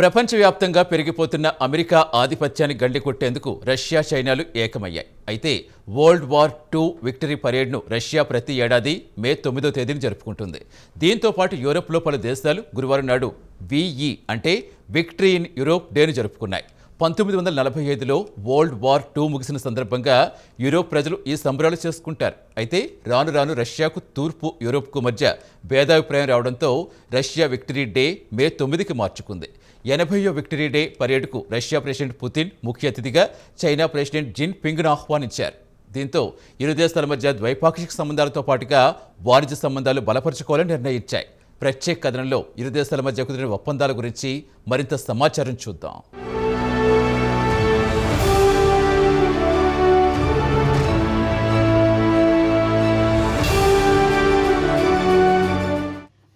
ప్రపంచవ్యాప్తంగా పెరిగిపోతున్న అమెరికా ఆధిపత్యాన్ని గండికొట్టేందుకు రష్యా చైనాలు ఏకమయ్యాయి. అయితే వరల్డ్ వార్ టూ విక్టరీ పరేడ్ను రష్యా ప్రతి ఏడాది మే తొమ్మిదో తేదీని జరుపుకుంటుంది. దీంతో పాటు యూరోప్లో పలు దేశాలు గురువారం నాడు విఈ అంటే విక్టరీ ఇన్ యూరోప్ డేను జరుపుకున్నాయి. పంతొమ్మిది వందల నలభై ఐదులో వరల్డ్ వార్ టూ ముగిసిన సందర్భంగా యూరోప్ ప్రజలు ఈ సంబరాలు చేసుకుంటారు. అయితే రాను రాను రష్యాకు తూర్పు యూరోప్కు మధ్య భేదాభిప్రాయం రావడంతో రష్యా విక్టరీ డే మే తొమ్మిదికి మార్చుకుంది. ఎనభైయో విక్టరీ డే పరేడ్కు రష్యా ప్రెసిడెంట్ పుతిన్ ముఖ్య అతిథిగా చైనా ప్రెసిడెంట్ జిన్ పింగ్ను ఆహ్వానించారు. దీంతో ఇరు దేశాల మధ్య ద్వైపాక్షిక సంబంధాలతో పాటుగా వాణిజ్య సంబంధాలు బలపరుచుకోవాలని నిర్ణయించాయి. ప్రత్యేక కథనంలో ఇరు దేశాల మధ్య కుదిరిన ఒప్పందాల గురించి మరింత సమాచారం చూద్దాం.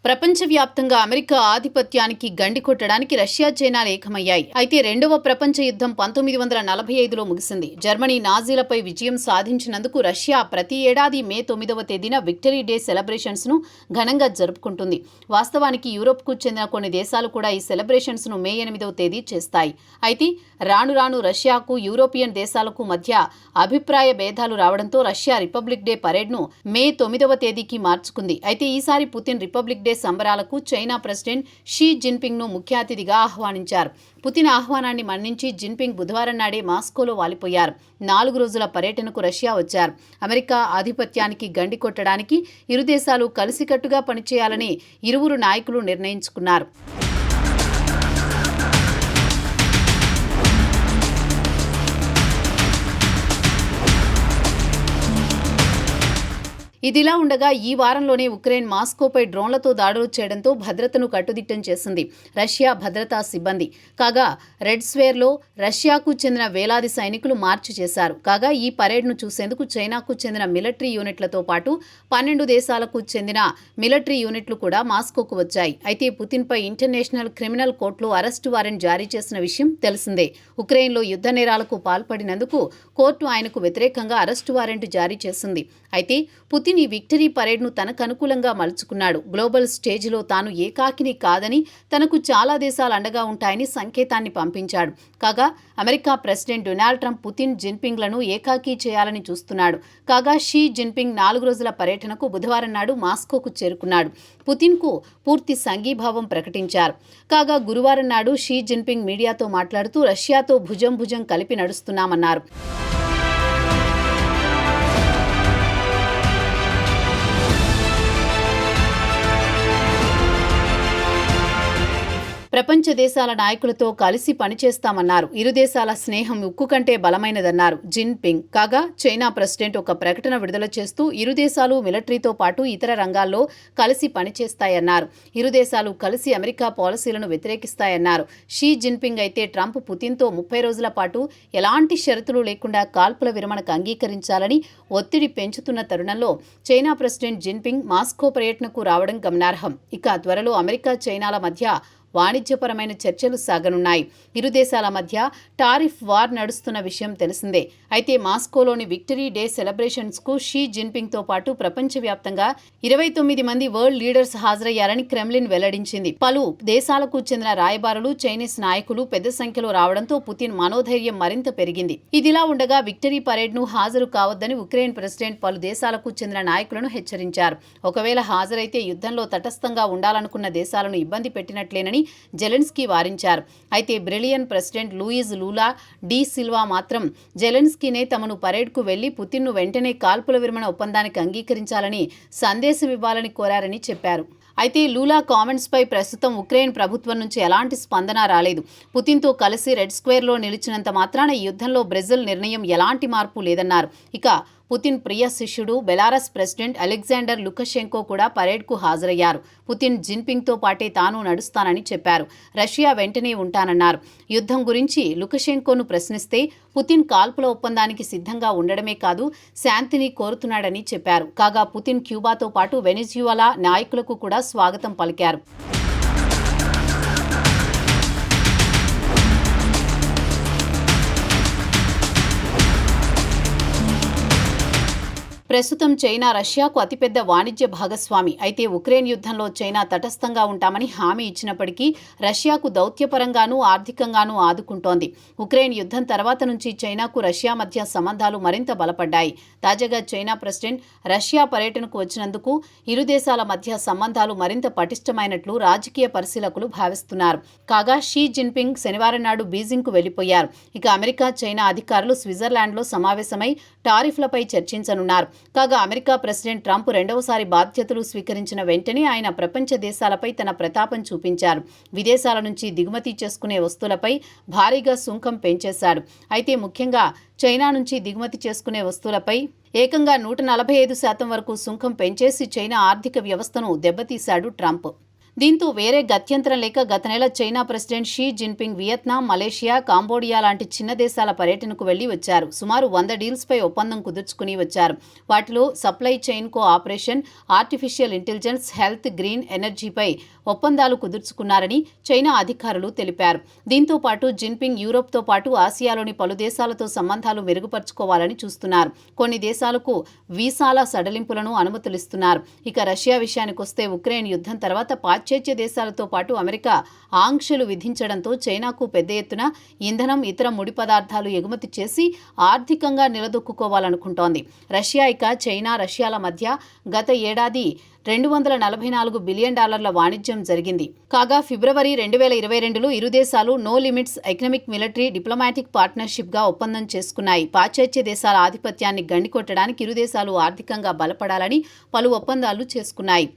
ప్రపంచవ్యాప్తంగా అమెరికా ఆధిపత్యానికి గండి కొట్టడానికి రష్యా చైనా ఏకమయ్యాయి అయితే రెండవ ప్రపంచ యుద్ధం పంతొమ్మిది వందల నలభై ఐదులో ముగిసింది. జర్మనీ నాజీలపై విజయం సాధించినందుకు రష్యా ప్రతి ఏడాది మే తొమ్మిదవ తేదీన విక్టరీ డే సెలబ్రేషన్స్ను ఘనంగా జరుపుకుంటుంది. వాస్తవానికి యూరోప్కు చెందిన కొన్ని దేశాలు కూడా ఈ సెలబ్రేషన్స్ను మే ఎనిమిదవ తేదీ చేస్తాయి. అయితే రాను రాను రష్యాకు యూరోపియన్ దేశాలకు మధ్య అభిప్రాయ భేదాలు రావడంతో రష్యా రిపబ్లిక్ డే పరేడ్ను మే తొమ్మిదవ తేదీకి మార్చుకుంది. అయితే ఈసారి పుతిన్ రిపబ్లిక్ డే సంబరాలకు చైనా ప్రెసిడెంట్ షీ జిన్పింగ్ను ముఖ్య అతిథిగా ఆహ్వానించారు. పుతిన్ ఆహ్వానాన్ని మన్నించి జిన్పింగ్ బుధవారం నాడే మాస్కోలో వాలిపోయారు. నాలుగు రోజుల పర్యటనకు రష్యా వచ్చారు. అమెరికా ఆధిపత్యానికి గండి కొట్టడానికి ఇరు దేశాలు కలిసికట్టుగా పనిచేయాలని ఇరువురు నాయకులు నిర్ణయించుకున్నారు. ఇదిలా ఉండగా ఈ వారంలోనే ఉక్రెయిన్ మాస్కోపై డ్రోన్లతో దాడులు చేయడంతో భద్రతను కట్టుదిట్టం చేసింది రష్యా భద్రతా సిబ్బంది. కాగా రెడ్ స్వేర్లో రష్యాకు చెందిన వేలాది సైనికులు మార్చి చేశారు. కాగా ఈ పరేడ్ను చూసేందుకు చైనాకు చెందిన మిలిటరీ యూనిట్లతో పాటు పన్నెండు దేశాలకు చెందిన మిలిటరీ యూనిట్లు కూడా మాస్కోకు వచ్చాయి. అయితే పుతిన్పై ఇంటర్నేషనల్ క్రిమినల్ కోర్టులో అరెస్టు వారెంట్ జారీ చేసిన విషయం తెలిసిందే. ఉక్రెయిన్లో యుద్ధ నేరాలకు పాల్పడినందుకు కోర్టు ఆయనకు వ్యతిరేకంగా అరెస్టు వారెంట్ జారీ చేసింది. అయితే పుతిన్ ఈ విక్టరీ పరేడ్ను తనకు అనుకూలంగా మలుచుకున్నాడు. గ్లోబల్ స్టేజ్లో తాను ఏకాకిని కాదని తనకు చాలా దేశాలు అండగా ఉంటాయని సంకేతాన్ని పంపించాడు. కాగా America president Donald Trump Putin జిన్పింగ్లను ఏకాకి చేయాలని చూస్తున్నాడు. కాగా షీ జిన్పింగ్ నాలుగు రోజుల పర్యటనకు బుధవారం నాడు మాస్కోకు చేరుకున్నాడు. పుతిన్కు పూర్తి సంఘీభావం ప్రకటించారు. కాగా గురువారం నాడు షీ జిన్పింగ్ మీడియాతో మాట్లాడుతూ రష్యాతో భుజం భుజం కలిపి నడుస్తున్నామన్నారు. ప్రపంచ దేశాల నాయకులతో కలిసి పనిచేస్తామన్నారు. ఇరు దేశాల స్నేహం ఉక్కు కంటే బలమైనదన్నారు. జిన్ పింగ్ కాగా చైనా ప్రెసిడెంట్ ఒక ప్రకటన విడుదల చేస్తూ ఇరు దేశాలు మిలిటరీతో పాటు ఇతర రంగాల్లో కలిసి పనిచేస్తాయన్నారు. ఇరు దేశాలు కలిసి అమెరికా పాలసీలను వ్యతిరేకిస్తాయన్నారు. షీ జిన్పింగ్ అయితే ట్రంప్ పుతిన్తో ముప్పై రోజుల పాటు ఎలాంటి షరతులు లేకుండా కాల్పుల విరమణకు అంగీకరించాలని ఒత్తిడి పెంచుతున్న తరుణంలో చైనా ప్రెసిడెంట్ జిన్పింగ్ మాస్కో పర్యటనకు రావడం గమనార్హం. ఇక త్వరలో అమెరికా చైనాల మధ్య వాణిజ్యపరమైన చర్చలు సాగనున్నాయి. ఇరు దేశాల మధ్య టారిఫ్ వార్ నడుస్తున్న విషయం తెలిసిందే. అయితే మాస్కోలోని విక్టరీ డే సెలబ్రేషన్స్కు షీ జిన్పింగ్తో పాటు ప్రపంచవ్యాప్తంగా ఇరవై తొమ్మిది మంది వరల్డ్ లీడర్స్ హాజరయ్యారని క్రెమ్లిన్ వెల్లడించింది. పలు దేశాలకు చెందిన రాయబారులు చైనీస్ నాయకులు పెద్ద సంఖ్యలో రావడంతో పుతిన్ మనోధైర్యం మరింత పెరిగింది. ఇదిలా ఉండగా విక్టరీ పరేడ్ను హాజరు కావద్దని ఉక్రెయిన్ ప్రెసిడెంట్ పలు దేశాలకు చెందిన నాయకులను హెచ్చరించారు. ఒకవేళ హాజరైతే యుద్ధంలో తటస్థంగా ఉండాలనుకున్న దేశాలను ఇబ్బంది పెట్టినట్లేనని జెలెన్స్కీ వారించారు. అయితే Brazilian president Luiz Lula da Silva మాత్రం జెలెన్స్కీనే తమను పరేడ్కు వెళ్ళి పుతిన్ను వెంటనే కాల్పుల విరమణ ఒప్పందానికి అంగీకరించాలని సందేశం ఇవ్వాలని కోరారని చెప్పారు. అయితే లూలా కామెంట్స్పై ప్రస్తుతం ఉక్రెయిన్ ప్రభుత్వం నుంచి ఎలాంటి స్పందన రాలేదు. పుతిన్తో కలిసి రెడ్ స్క్వేర్లో నిలిచినంత మాత్రాన ఈ యుద్ధంలో బ్రెజిల్ నిర్ణయం ఎలాంటి మార్పు లేదన్నారు. ఇక పుతిన్ ప్రియ శిష్యుడు బెలారస్ ప్రెసిడెంట్ అలెగ్జాండర్ లుకషెంకో కూడా పరేడ్కు హాజరయ్యారు. పుతిన్ జిన్పింగ్తో పాటే తాను నడుస్తానని చెప్పారు. రష్యా వెంటనే ఉంటానన్నారు. యుద్ధం గురించి లుకషెంకోను ప్రశ్నిస్తే పుతిన్ కాల్పుల ఒప్పందానికి సిద్ధంగా ఉండడమే కాదు శాంతిని కోరుతున్నాడని చెప్పారు. కాగా పుతిన్ క్యూబాతో పాటు వెనిజువలా నాయకులకు కూడా స్వాగతం పలికారు. ప్రస్తుతం చైనా రష్యాకు అతిపెద్ద వాణిజ్య భాగస్వామి. అయితే ఉక్రెయిన్ యుద్ధంలో చైనా తటస్థంగా ఉంటామని హామీ ఇచ్చినప్పటికీ రష్యాకు దౌత్యపరంగానూ ఆర్థికంగానూ ఆదుకుంటోంది. ఉక్రెయిన్ యుద్ధం తర్వాత నుంచి చైనాకు రష్యా మధ్య సంబంధాలు మరింత బలపడ్డాయి. తాజాగా చైనా ప్రెసిడెంట్ రష్యా పర్యటనకు వచ్చినందుకు ఇరు దేశాల మధ్య సంబంధాలు మరింత పటిష్టమైనట్లు రాజకీయ పరిశీలకులు భావిస్తున్నారు. కాగా షీ జిన్పింగ్ శనివారం నాడు బీజింగ్కు వెళ్ళిపోయారు ఇక అమెరికా చైనా అధికారులు స్విట్జర్లాండ్లో సమావేశమై టారిఫ్లపై చర్చించనున్నారు. కాగా అమెరికా ప్రెసిడెంట్ ట్రంప్ రెండవసారి బాధ్యతలు స్వీకరించిన వెంటనే ఆయన ప్రపంచ దేశాలపై తన ప్రతాపం చూపించారు. విదేశాల నుంచి దిగుమతి చేసుకునే వస్తువులపై భారీగా సుంకం పెంచేశాడు. అయితే ముఖ్యంగా చైనా నుంచి దిగుమతి చేసుకునే వస్తువులపై ఏకంగా నూట నలభై ఐదు శాతం వరకు సుంకం పెంచేసి చైనా ఆర్థిక వ్యవస్థను దెబ్బతీశాడు ట్రంప్. దీంతో వేరే గత్యంతరం లేక గత నెల China president Xi Jinping Vietnam Malaysia Cambodia లాంటి చిన్న దేశాల పర్యటనకు వెళ్ళి వచ్చారు. సుమారు వంద డీల్స్పై ఒప్పందం కుదుర్చుకుని వచ్చారు. వాటిలో supply chain cooperation artificial intelligence health green ఎనర్జీపై ఒప్పందాలు కుదుర్చుకున్నారని చైనా అధికారులు తెలిపారు. దీంతో పాటు జిన్పింగ్ యూరోప్తో పాటు ఆసియాలోని పలు దేశాలతో సంబంధాలు మెరుగుపరుచుకోవాలని చూస్తున్నారు. కొన్ని దేశాలకు వీసాల సడలింపులను అనుమతులిస్తున్నారు. ఇక రష్యా విషయానికొస్తే ఉక్రెయిన్ యుద్ధం తర్వాత పాచ్ పాశ్చాత్య దేశాలతో పాటు అమెరికా ఆంక్షలు విధించడంతో చైనాకు పెద్ద ఎత్తున ఇంధనం ఇతర ముడి పదార్థాలు ఎగుమతి చేసి ఆర్థికంగా నిలదొక్కుకోవాలనుకుంటోంది. రష్యా ఇక చైనా రష్యాల మధ్య గత ఏడాది రెండు వందల నలభై నాలుగు బిలియన్ డాలర్ల వాణిజ్యం జరిగింది. కాగా ఫిబ్రవరి రెండు వేల ఇరవై రెండులో ఇరు దేశాలు no limits economic military diplomatic పార్ట్నర్షిప్గా ఒప్పందం చేసుకున్నాయి. పాశ్చాత్య దేశాల ఆధిపత్యాన్ని గండికొట్టడానికి ఇరు దేశాలు ఆర్థికంగా బలపడాలని పలు ఒప్పందాలు చేసుకున్నాయి.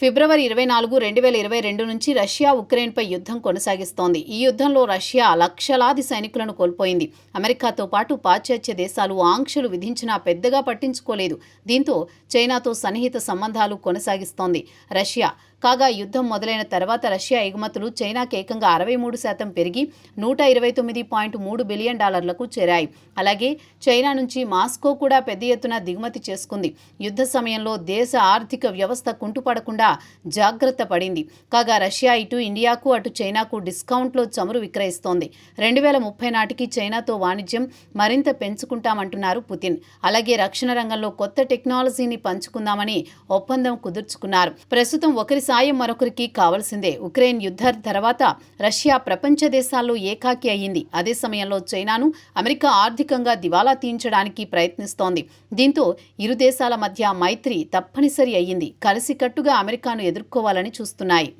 ఫిబ్రవరి ఇరవై నాలుగు రెండు వేల ఇరవై రెండు నుంచి రష్యా ఉక్రెయిన్పై యుద్ధం కొనసాగిస్తోంది. ఈ యుద్ధంలో రష్యా లక్షలాది సైనికులను కోల్పోయింది. అమెరికాతో పాటు పాశ్చాత్య దేశాలు ఆంక్షలు విధించినా పెద్దగా పట్టించుకోలేదు. దీంతో చైనాతో సన్నిహిత సంబంధాలు కొనసాగిస్తోంది. రష్యా కాగా యుద్ధం మొదలైన తర్వాత రష్యా ఎగుమతులు చైనాకి ఏకంగా అరవై మూడు శాతం పెరిగి నూట ఇరవై తొమ్మిది పాయింట్ మూడు బిలియన్ డాలర్లకు చేరాయి. అలాగే చైనా నుంచి మాస్కో కూడా పెద్ద ఎత్తున దిగుమతి చేసుకుంది. యుద్ధ సమయంలో దేశ ఆర్థిక వ్యవస్థ కుంటుపడకుండా జాగ్రత్త పడింది. కాగా రష్యా ఇటు ఇండియాకు అటు చైనాకు డిస్కౌంట్లో చమురు విక్రయిస్తోంది. రెండు వేల ముప్పై నాటికి చైనాతో వాణిజ్యం మరింత పెంచుకుంటామంటున్నారు పుతిన్. అలాగే రక్షణ రంగంలో కొత్త టెక్నాలజీని పంచుకుందామని ఒప్పందం కుదుర్చుకున్నారు. ప్రస్తుతం ఒకరి సాయం మరొకరికి కావాల్సిందే. ఉక్రెయిన్ యుద్ధ తర్వాత రష్యా ప్రపంచ దేశాల్లో ఏకాకి అయ్యింది అదే సమయంలో చైనాను అమెరికా ఆర్థికంగా దివాలా తీయించడానికి ప్రయత్నిస్తోంది. దీంతో ఇరు దేశాల మధ్య మైత్రి తప్పనిసరి అయ్యింది. కలిసికట్టుగా అమెరికాను ఎదుర్కోవాలని చూస్తున్నాయి.